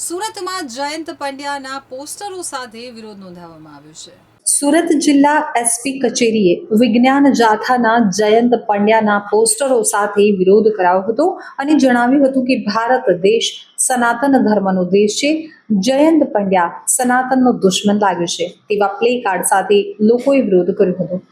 સુરતમાં જયંત પંડ્યાના પોસ્ટરો સાથે વિરોધ નોંધાવવામાં આવ્યો છે. સુરત જિલ્લા એસપી કચેરીએ વિજ્ઞાન જાથાના જયંત પંડ્યાના પોસ્ટરો સાથે વિરોધ કરાવ્યો હતો અને જણાવ્યું હતું કે ભારત દેશ સનાતન ધર્મનો દેશ છે. જયંત પંડ્યા સનાતનનો દુશ્મન લાગ્યો છે તેવા પ્લે કાર્ડ સાથે લોકોએ વિરોધ કર્યો હતો.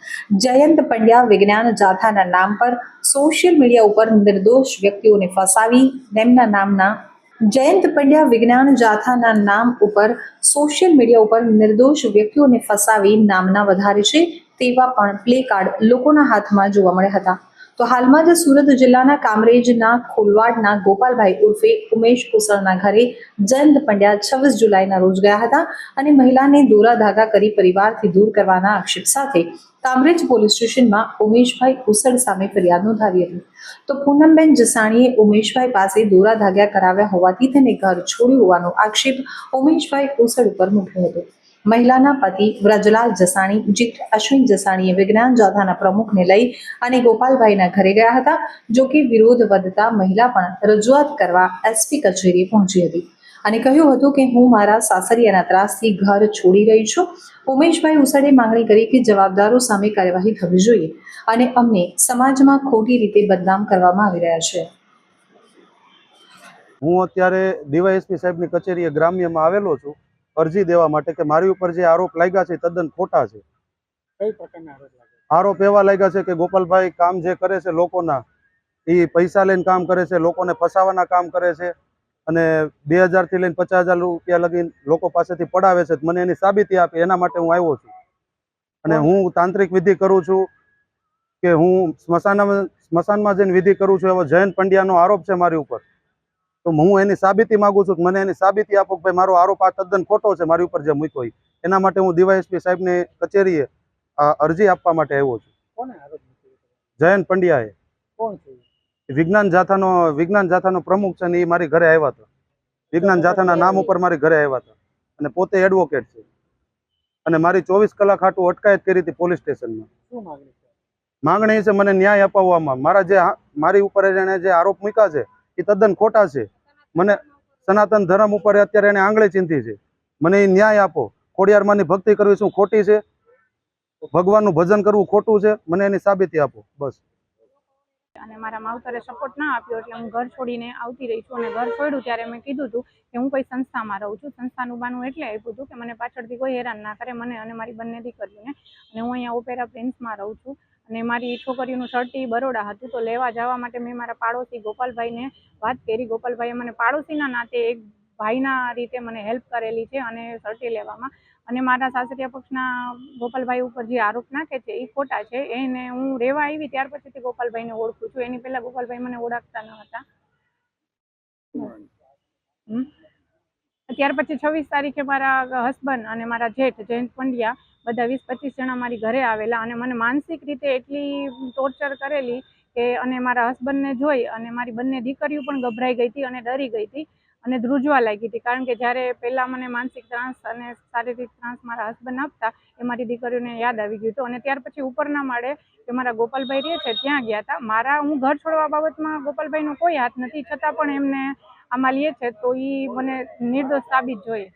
જયંત પંડ્યા વિજ્ઞાન જાથાના નામ પર સોશિયલ મીડિયા ઉપર નિર્દોષ વ્યક્તિઓને ફસાવી તેમના નામના જયંત પંડ્યા વિજ્ઞાન જાથાના નામ ઉપર સોશિયલ મીડિયા ઉપર નિર્દોષ વ્યક્તિઓને ફસાવી નામના વધારે છે તેવા પણ પ્લે કાર્ડ લોકોના હાથમાં જોવા મળ્યા હતા. તો હાલમાં જ સુરત જિલ્લાના કામરેજના ખોલવાડના ગોપાલભાઈ ઉર્ફે ઉમેશ કુસળના ઘરે જયંત પંડ્યા છવ્વીસ જુલાઈના રોજ ગયા હતા અને મહિલાને દોરા ધાગા કરી પરિવારથી દૂર કરવાના આક્ષેપ સાથે કામરેજ પોલીસ સ્ટેશનમાં ઉમેશભાઈ કુસળ સામે ફરિયાદ નોંધાવી હતી. તો પૂનમબેન જસાણીએ ઉમેશભાઈ પાસે દોરા ધાગ્યા કરાવ્યા હોવાથી તેને ઘર છોડ્યું હોવાનો આક્ષેપ ઉમેશભાઈ કુસળ ઉપર મૂક્યો હતો. મહિલાના પતિ વ્રજલાલ જસાણી જીત અશ્વિન જસાણીએ વિજ્ઞાન જાથાના પ્રમુખને લઈ અને ગોપાલભાઈના ઘરે ગયા હતા, જો કે વિરોધ વધતા મહિલા પણ રજૂઆત કરવા એસપી કચેરીએ પહોંચી હતી. અને કહ્યું હતું કે, હું મારા સાસરિયાના ત્રાસથી ઘર છોડી રહી છું. ઉમેશભાઈ ઉસાડે માંગણી કરી કે જવાબદારો સામે કાર્યવાહી થવી જોઈએ અને અમને સમાજમાં ખોટી રીતે બદનામ કરવામાં આવી રહ્યા છે. હું અત્યારે ડીવાયએસપી સાહેબની કચેરીએ ગ્રામ્યમાં આવેલો છું. અરજી દેવા માટે કે મારી ઉપર જે આરોપ લાગ્યા છે તદ્દન ખોટા છે. કઈ પ્રકારના આરોપ આરોપ એવા લાગ્યા છે કે ગોપાલભાઈ કામ જે કરે છે લોકોના એ પૈસા લઈને કામ કરે છે લોકોને ફસાવાના કામ કરે છે અને બે હજારથી લઈને પચાસ હજાર રૂપિયા લગીને લોકો પાસેથી પડાવે છે મને એની સાબિતી આપે એના માટે હું આવ્યો છું. અને હું તાંત્રિક વિધિ કરું છું કે હું સ્મશાનમાં સ્મશાનમાં જઈને વિધિ કરું છું એવો જયંત પંડ્યાનો આરોપ છે મારી ઉપર. તો હું એની સાબિતી માંગુ છું મને એની સાબિતી આપો કે ભાઈ મારો આરોપ આ તદ્દન ખોટો છે મારી ઉપર જે મૂક્યો. એના માટે હું ડીવાયએસપી સાહેબને કચેરીએ અરજી આપવા માટે આવ્યો છું. જયંત પંડ્યાએ? વિજ્ઞાન જાથાનો વિજ્ઞાન જાથાનો પ્રમુખ છે ને એ મારી ઘરે આવ્યા હતા. વિજ્ઞાન જાથાના નામ ઉપર મારી ઘરે આવ્યા હતા. અને પોતે એડવોકેટ છે. અને મારી ચોવીસ કલાક હાટું અટકાયત કરી હતી પોલીસ સ્ટેશનમાં. માંગણી છે? મને ન્યાય અપાવવામાં. મારા જે મારી ઉપર એને જે આરોપ મૂક્યા છે એ તદ્દન ખોટા છે. મને સનાતન ધર્મ ઉપર અત્યારે એને આંગળે ચિંતી છે. મને એ ન્યાય આપો. ખોડિયારમાંની ભક્તિ કરવી શું ખોટી છે? ભગવાનનું ભજન કરવું ખોટું છે? મને એની સાબિતી આપો. બસ. અને મારા માવતરે સપોર્ટ ના આપ્યો એટલે હું ઘર છોડીને આવતી રહી છું અને ઘર છોડ્યું ત્યારે મેં કીધું હતું કે હું કોઈ સંસ્થામાં રહું છું. સંસ્થાનું બાનું એટલે આપ્યું હતું કે મને પાછળથી કોઈ હેરાન ના કરે, મને અને મારી બંને દીકરીઓને. અને હું અહીંયા ઓપેરા પ્રિન્સમાં રહું છું. અને મારી છોકરીઓનું સર્ટી બરોડા હતું તો લેવા જવા માટે મેં મારા પાડોશી ગોપાલભાઈને વાત કરી. ગોપાલભાઈએ મને પાડોશીના નાતે એક ભાઈના રીતે મને હેલ્પ કરેલી છે અને સર્ટી લેવામાં. અને મારા સાસરિયા પક્ષના ગોપાલભાઈ ઉપર જે આરોપ નાખે છે એ ખોટા છે. એને હું રહેવા આવી ત્યાર પછીથી ગોપાલભાઈને ઓળખું છું. એની પહેલાં ગોપાલભાઈ મને ઓળખતા ન હતા. હમ. ત્યાર પછી છવ્વીસ તારીખે મારા હસબન્ડ અને મારા જેઠ જયંત પંડ્યા બધા વીસ પચીસ જણા મારી ઘરે આવેલા અને મને માનસિક રીતે એટલી ટોર્ચર કરેલી કે અને મારા હસબન્ડને જોઈ અને મારી બંને દીકરીઓ પણ ગભરાઈ ગઈ હતી અને ડરી ગઈ હતી અને ધ્રુજવા લાગી હતી. કારણ કે જ્યારે પહેલાં મને માનસિક ત્રાસ અને શારીરિક ત્રાસ મારા હસબન્ડ આપતા એ મારી દીકરીઓને યાદ આવી ગયું હતું. અને ત્યાર પછી ઉપરના માળે કે મારા ગોપાલભાઈ રહે છે, ત્યાં ગયા હતા. મારા હું ઘર છોડવા બાબતમાં ગોપાલભાઈનો કોઈ હાથ નથી, છતાં પણ એમને આમાં લે છે તો એ મને નિર્દોષ સાબિત જોઈએ.